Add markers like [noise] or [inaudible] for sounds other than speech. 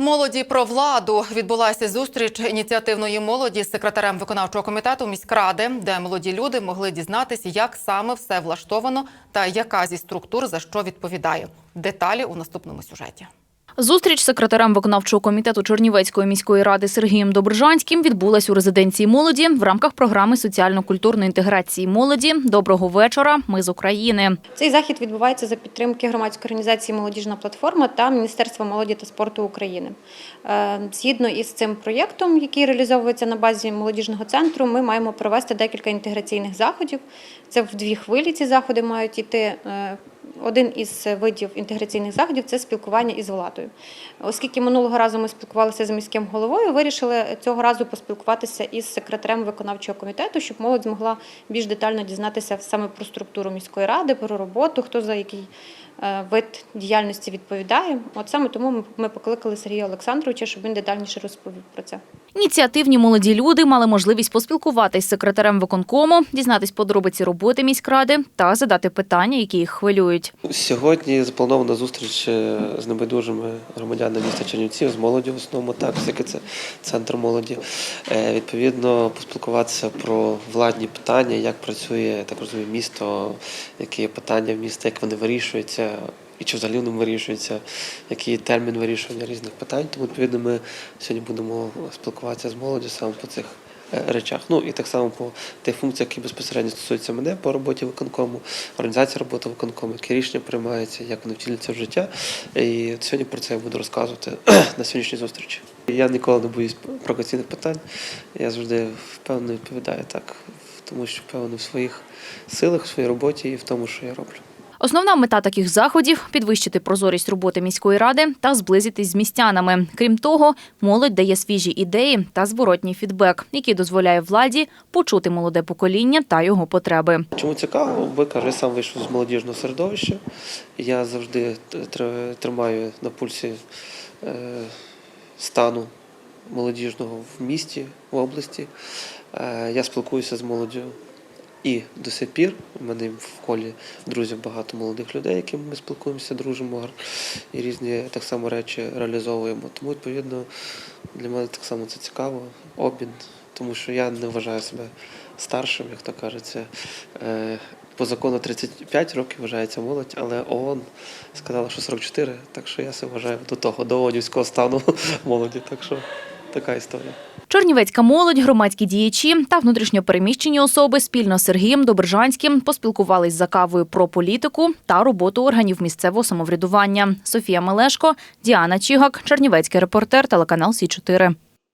Молоді про владу відбулася зустріч ініціативної молоді з секретарем виконавчого комітету міськради, де молоді люди могли дізнатися, як саме все влаштовано та яка зі структур за що відповідає. Деталі у наступному сюжеті. Зустріч з секретарем виконавчого комітету Чернівецької міської ради Сергієм Добржанським відбулась у резиденції молоді в рамках програми соціально-культурної інтеграції молоді. Доброго вечора. Ми з України. Цей захід відбувається за підтримки громадської організації Молодіжна платформа та Міністерства молоді та спорту України. Е, Згідно із цим проєктом, який реалізовується на базі молодіжного центру, ми маємо провести декілька інтеграційних заходів. Це в дві хвилі ці заходи мають іти. Один із видів інтеграційних заходів це спілкування із владою. Оскільки минулого разу ми спілкувалися з міським головою, вирішили цього разу поспілкуватися із секретарем виконавчого комітету, щоб молодь змогла більш детально дізнатися саме про структуру міської ради, про роботу, хто за який вид діяльності відповідає. От саме тому ми- покликали Сергія Олександровича, щоб він детальніше розповів про це. Ініціативні молоді люди мали можливість поспілкуватись з секретарем виконкому, дізнатись подробиці роботи міськради та задати питання, які їх хвилюють. Сьогодні запланована зустріч е, з небайдужими громадянами міста Чернівців, з молоді в основному, так, оскільки це центр молоді. Е, Відповідно, поспілкуватися про владні питання, як працює, так розумію, місто, які є питання в міста, як вони вирішуються. І чи взагалі вони вирішуються, який термін вирішування різних питань. Тому, відповідно, ми сьогодні будемо спілкуватися з молоддю саме по цих е, речах. Ну і так само по тих функціях, які безпосередньо стосуються мене по роботі виконкому, організація роботи виконкому, які рішення приймаються, як вони втілюються в життя. І сьогодні про це я буду розказувати [clears throat] на сьогоднішній зустрічі. Я ніколи не боюсь провокаційних питань. Я завжди впевнено відповідаю так, тому що впевнений в своїх силах, в своїй роботі і в тому, що я роблю. Основна мета таких заходів підвищити прозорість роботи міської ради та зблизитись з містянами. Крім того, молодь дає свіжі ідеї та зворотній фідбек, який дозволяє владі почути молоде покоління та його потреби. Чому цікаво? Ви каже, сам вийшов з молодіжного середовища. Я завжди тримаю на пульсі е, стану молодіжного в місті, в області. Е, Я спілкуюся з молоддю і до сих пір. У мене в колі друзів багато молодих людей, якими ми спілкуємося, дружимо і різні так само речі реалізовуємо. Тому, відповідно, для мене так само це цікаво, обмін, тому що я не вважаю себе старшим, як то кажеться. Е, По закону 35 років вважається молодь, але ООН сказала, що 44, так що я себе вважаю до того, до ООНівського стану [laughs] молоді. Так що така історія. Чернівецька молодь, громадські діячі та внутрішньопереміщені особи спільно з Сергієм Добржанським поспілкувались за кавою про політику та роботу органів місцевого самоврядування. Софія Мелешко, Діана Чігак, Чернівецький репортер, телеканал Сі 4